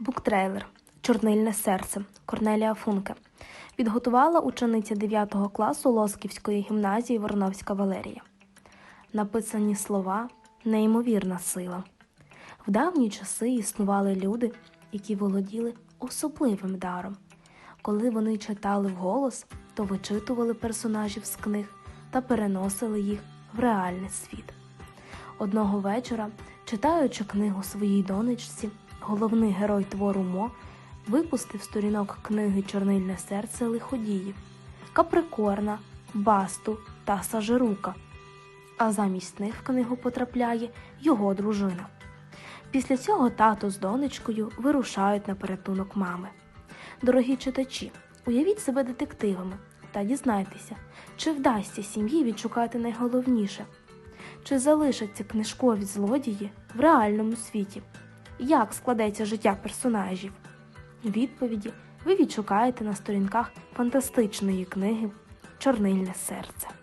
Буктрейлер Чорнильне серце Корнелія Функе підготувала учениця 9 класу Лосківської гімназії Вороновська Валерія. Написані слова неймовірна сила. В давні часи існували люди, які володіли особливим даром. Коли вони читали вголос, то вичитували персонажів з книг та переносили їх в реальний світ. Одного вечора, читаючи книгу своїй донечці, головний герой твору Мо випустив сторінок книги Чорнильне серце лиходіїв, Каприкорна, Басту та Сажирука. А замість них в книгу потрапляє його дружина. Після цього тато з донечкою вирушають на порятунок мами. Дорогі читачі, уявіть себе детективами та дізнайтеся, чи вдасться сім'ї відшукати найголовніше, чи залишаться книжкові злодії в реальному світі, як складеться життя персонажів. Відповіді ви відшукаєте на сторінках фантастичної книги Чорнильне серце.